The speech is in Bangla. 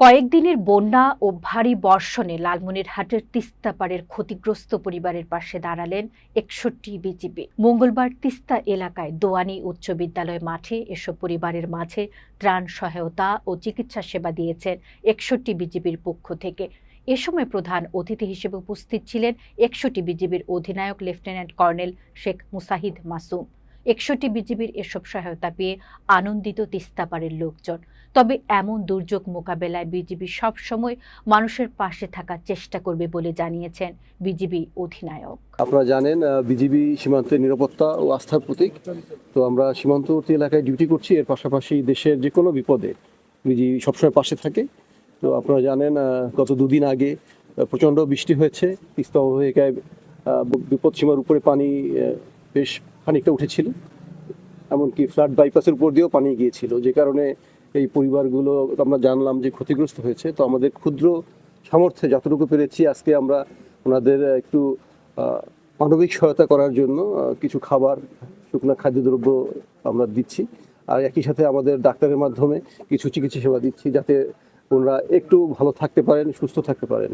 কয়েকদিনের বন্যা ও ভারী বর্ষণে লালমনিরহাটের তিস্তাপাড়ের ক্ষতিগ্রস্ত পরিবারের পাশে দাঁড়ালেন একষট্টি বিজিবি। মঙ্গলবার তিস্তা এলাকায় দোয়ানি উচ্চ বিদ্যালয় মাঠে এসব পরিবারের মাঝে ত্রাণ সহায়তা ও চিকিৎসা সেবা দিয়েছেন একষট্টি বিজিবির পক্ষ থেকে। এ সময় প্রধান অতিথি হিসেবে উপস্থিত ছিলেন একষট্টি বিজিবির অধিনায়ক লেফটেন্যান্ট কর্নেল শেখ মুসাহিদ মাসুম। একষট্টি বিজিবির এসব সহায়তা পেয়ে আনন্দিত তিস্তাপাড়ের লোকজন। তবে এমন দুর্যোগ মোকাবেলায় বিজিবি সবসময় মানুষের পাশে থাকার চেষ্টা করবে বলে জানিয়েছেন বিজিবি অধিনায়ক। আপনারা জানেন বিজিবি সীমান্তের নিরাপত্তা ও আস্থার প্রতীক। তো আমরা সীমান্তবর্তী এলাকায় ডিউটি করছি এর পাশাপাশি দেশের যে কোনো বিপদে বিজিবি সবসময় পাশে থাকে। তো আপনারা জানেন গত দুদিন আগে প্রচণ্ড বৃষ্টি হয়েছে তিস্তা অববাহিকায় আহ, বিপদ সীমার উপরে পানি বেশ খানিকটা উঠেছিল। এমনকি ফ্লাড বাইপাসের উপর দিয়েও পানি গিয়েছিল যে কারণে এই পরিবারগুলো আমরা জানলাম যে ক্ষতিগ্রস্ত হয়েছে, তো আমাদের ক্ষুদ্র সামর্থ্যে যতটুকু পেরেছি আজকে আমরা ওনাদের একটু মানবিক সহায়তা করার জন্য কিছু খাবার, শুকনো খাদ্যদ্রব্য আমরা দিচ্ছি। আর একই সাথে আমাদের ডাক্তারের মাধ্যমে কিছু চিকিৎসা সেবা দিচ্ছি যাতে ওনারা একটু ভালো থাকতে পারেন, সুস্থ থাকতে পারেন।